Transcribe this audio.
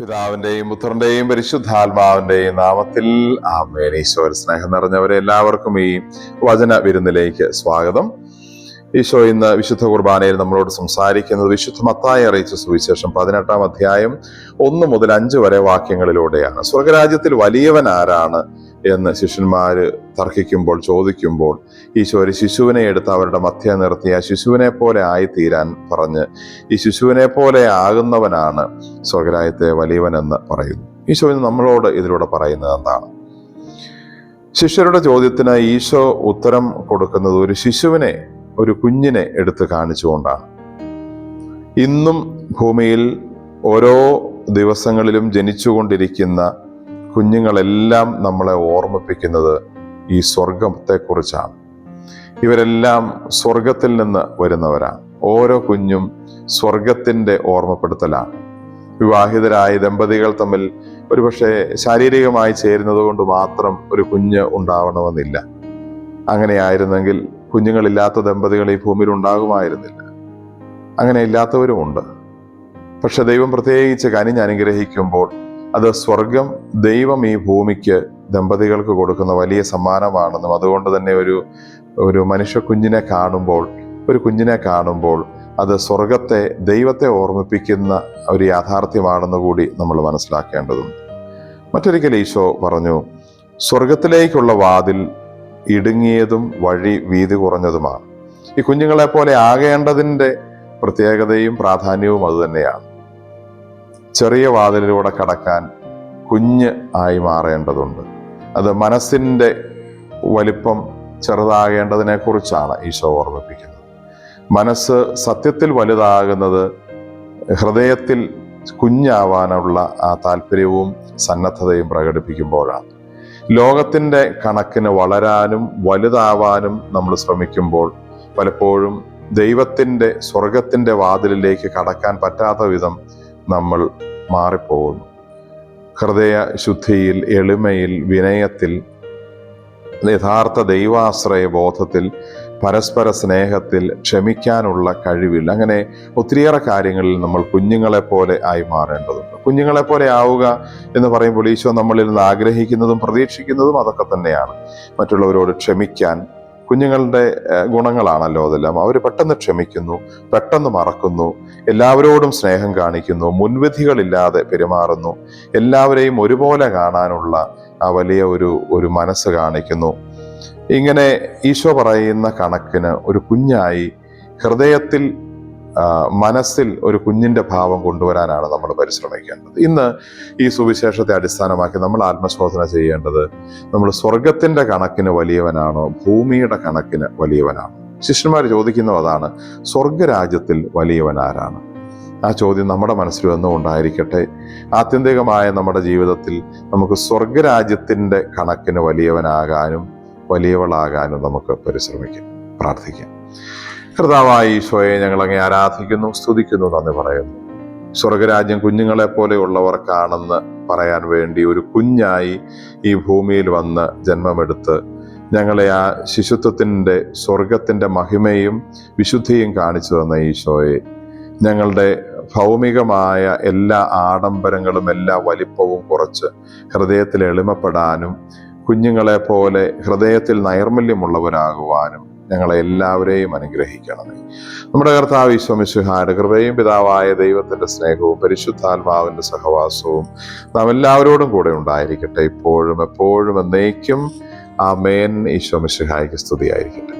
പിതാവിന്റെയും പുത്രന്റെയും പരിശുദ്ധാത്മാവിന്റെയും നാമത്തിൽ ആമേൻ. ഈശോയിൽ സ്നേഹം നിറഞ്ഞവരെ എല്ലാവർക്കും ഈ വചന വിരുന്നിലേക്ക് സ്വാഗതം. ഈശോ ഇന്ന് വിശുദ്ധ കുർബാനയിൽ നമ്മളോട് സംസാരിക്കുന്നത് വിശുദ്ധ മത്തായി അറിയിച്ച സുവിശേഷം പതിനെട്ടാം അധ്യായം ഒന്ന് മുതൽ അഞ്ച് വരെ വാക്യങ്ങളിലൂടെയാണ്. സ്വർഗരാജ്യത്തിൽ വലിയവൻ ആരാണ്? എന്ന് ശിഷ്യന്മാർ തർക്കിക്കുമ്പോൾ ചോദിക്കുമ്പോൾ ഈശോ ഒരു ശിശുവിനെ എടുത്ത് അവരുടെ മധ്യ നിർത്തി ആ ശിശുവിനെ പോലെ ആയിത്തീരാൻ പറഞ്ഞ് ഈ ശിശുവിനെ പോലെ ആകുന്നവനാണ് സ്വഗ്രായത്തെ വലിയവൻ എന്ന് പറയുന്നു. ഈശോ ഇന്ന് നമ്മളോട് ഇതിലൂടെ പറയുന്നത് എന്താണ്? ശിഷ്യരുടെ ചോദ്യത്തിന് ഈശോ ഉത്തരം കൊടുക്കുന്നത് ഒരു ശിശുവിനെ ഒരു കുഞ്ഞിനെ എടുത്ത് കാണിച്ചുകൊണ്ടാണ്. ഇന്നും ഭൂമിയിൽ ഓരോ ദിവസങ്ങളിലും ജനിച്ചുകൊണ്ടിരിക്കുന്ന കുഞ്ഞുങ്ങളെല്ലാം നമ്മളെ ഓർമ്മിപ്പിക്കുന്നത് ഈ സ്വർഗത്തെക്കുറിച്ചാണ് ഇവരെല്ലാം സ്വർഗത്തിൽ നിന്ന് വരുന്നവരാണ്. ഓരോ കുഞ്ഞും സ്വർഗത്തിന്റെ ഓർമ്മപ്പെടുത്തലാണ്. വിവാഹിതരായ ദമ്പതികൾ തമ്മിൽ ഒരുപക്ഷെ ശാരീരികമായി ചേരുന്നത് കൊണ്ട് മാത്രം ഒരു കുഞ്ഞ് ഉണ്ടാവണമെന്നില്ല. അങ്ങനെയായിരുന്നെങ്കിൽ കുഞ്ഞുങ്ങളില്ലാത്ത ദമ്പതികൾ ഈ ഭൂമിയിൽ ഉണ്ടാകുമായിരുന്നില്ല. അങ്ങനെ ഇല്ലാത്തവരുമുണ്ട് പക്ഷെ ദൈവം പ്രത്യേകിച്ച് കനിഞ്ഞ് അനുഗ്രഹിക്കുമ്പോൾ അത് സ്വർഗം ദൈവം ഈ ഭൂമിക്ക് ദമ്പതികൾക്ക് കൊടുക്കുന്ന വലിയ സമ്മാനമാണെന്നും അതുകൊണ്ട് തന്നെ ഒരു ഒരു മനുഷ്യ കുഞ്ഞിനെ കാണുമ്പോൾ ഒരു കുഞ്ഞിനെ കാണുമ്പോൾ അത് സ്വർഗത്തെ ദൈവത്തെ ഓർമ്മിപ്പിക്കുന്ന ഒരു യാഥാർത്ഥ്യമാണെന്ന് കൂടി നമ്മൾ മനസ്സിലാക്കേണ്ടതുണ്ട്. മറ്റൊരിക്കൽ ഈശോ പറഞ്ഞു സ്വർഗത്തിലേക്കുള്ള വാതിൽ ഇടുങ്ങിയതും വഴി വീതി കുറഞ്ഞതുമാണ്. ഈ കുഞ്ഞുങ്ങളെ പോലെ ആകേണ്ടതിന്റെ പ്രത്യേകതയും പ്രാധാന്യവും അതുതന്നെയാണ് ചെറിയ വാതിലിലൂടെ കടക്കാൻ കുഞ്ഞ് ആയി മാറേണ്ടതുണ്ട്. അത് മനസ്സിന്റെ വലിപ്പം ചെറുതാകേണ്ടതിനെ കുറിച്ചാണ് ഈശോ ഓർമ്മിപ്പിക്കുന്നത്. മനസ്സ് സത്യത്തിൽ വലുതാകുന്നത് ഹൃദയത്തിൽ കുഞ്ഞാവാനുള്ള ആ താല്പര്യവും സന്നദ്ധതയും പ്രകടിപ്പിക്കുമ്പോഴാണ്. ലോകത്തിന്റെ കണക്കിന് വളരാനും വലുതാവാനും നമ്മൾ ശ്രമിക്കുമ്പോൾ പലപ്പോഴും ദൈവത്തിന്റെ സ്വർഗത്തിന്റെ വാതിലിലേക്ക് കടക്കാൻ പറ്റാത്ത വിധം നമ്മൾ മാറിപ്പോകുന്നു. ഹൃദയ ശുദ്ധിയിൽ എളിമയിൽ വിനയത്തിൽ യഥാർത്ഥ ദൈവാശ്രയ ബോധത്തിൽ പരസ്പര സ്നേഹത്തിൽ ക്ഷമിക്കാനുള്ള കഴിവിൽ. അങ്ങനെ ഒത്തിരിയേറെ കാര്യങ്ങളിൽ നമ്മൾ കുഞ്ഞുങ്ങളെ പോലെ ആയി മാറേണ്ടതുണ്ട്. കുഞ്ഞുങ്ങളെ പോലെ ആവുക എന്ന് പറയുമ്പോൾ ഈശോ നമ്മളിൽ നിന്ന് ആഗ്രഹിക്കുന്നതും പ്രതീക്ഷിക്കുന്നതും അതൊക്കെ തന്നെയാണ്. മറ്റുള്ളവരോട് ക്ഷമിക്കാൻ കുഞ്ഞുങ്ങളുടെ ഗുണങ്ങളാണല്ലോ അതെല്ലാം. അവർ പെട്ടെന്ന് ക്ഷമിക്കുന്നു പെട്ടെന്ന് മറക്കുന്നു എല്ലാവരോടും സ്നേഹം കാണിക്കുന്നു മുൻവിധികളില്ലാതെ പെരുമാറുന്നു എല്ലാവരെയും ഒരുപോലെ കാണാനുള്ള ആ വലിയ ഒരു ഒരു മനസ്സ് കാണിക്കുന്നു. ഇങ്ങനെ ഈശോ പറയുന്ന കണക്കിന് ഒരു കുഞ്ഞായി ഹൃദയത്തിൽ മനസ്സിൽ ഒരു കുഞ്ഞിന്റെ ഭാവം കൊണ്ടുവരാനാണ് നമ്മൾ പരിശ്രമിക്കേണ്ടത്. ഇന്ന് ഈ സുവിശേഷത്തെ അടിസ്ഥാനമാക്കി നമ്മൾ ആത്മശോധന ചെയ്യേണ്ടത് നമ്മൾ സ്വർഗത്തിന്റെ കണക്കിന് വലിയവനാണോ ഭൂമിയുടെ കണക്കിന് വലിയവനാണോ? ശിഷ്യന്മാർ ചോദിക്കുന്നത് അതാണ് സ്വർഗരാജ്യത്തിൽ വലിയവനാരാണ് ആ ചോദ്യം നമ്മുടെ മനസ്സിൽ എന്നും ഉണ്ടായിരിക്കട്ടെ. ആത്യന്തികമായ നമ്മുടെ ജീവിതത്തിൽ നമുക്ക് സ്വർഗരാജ്യത്തിന്റെ കണക്കിന് വലിയവനാകാനും വലിയവളാകാനും നമുക്ക് പരിശ്രമിക്കാം പ്രാർത്ഥിക്കാം. കർത്താവായ ഈശോയെ ഞങ്ങൾ അങ്ങേ ആരാധിക്കുന്നു സ്തുതിക്കുന്നു നന്ദി പറയുന്നു. സ്വർഗരാജ്യം കുഞ്ഞുങ്ങളെ പോലെയുള്ളവർക്കാണെന്ന് പറയാൻ വേണ്ടി ഒരു കുഞ്ഞായി ഈ ഭൂമിയിൽ വന്ന് ജന്മമെടുത്ത് ഞങ്ങളെ ആ ശിശുത്വത്തിന്റെ സ്വർഗത്തിന്റെ മഹിമയും വിശുദ്ധിയും കാണിച്ചു തന്ന ഈശോയെ. ഞങ്ങളുടെ ഭൗമികമായ എല്ലാ ആഡംബരങ്ങളും എല്ലാ വലിപ്പവും കുറച്ച് ഹൃദയത്തിൽ എളിമപ്പെടാനും കുഞ്ഞുങ്ങളെ പോലെ ഹൃദയത്തിൽ നൈർമല്യമുള്ളവരാകുവാനും ഞങ്ങളെ എല്ലാവരെയും അനുഗ്രഹിക്കണമേ. നമ്മുടെ കർത്താവ് ഈശ്വമിശുഹായുടെ കൃപയും പിതാവായ ദൈവത്തിന്റെ സ്നേഹവും പരിശുദ്ധാത്മാവിന്റെ സഹവാസവും നാം എല്ലാവരോടും കൂടെ ഉണ്ടായിരിക്കട്ടെ. ഇപ്പോഴും എപ്പോഴും എന്നേക്കും. ആ മേൻ ഈശ്വമിശുഹായ്ക്ക് സ്തുതിയായിരിക്കട്ടെ.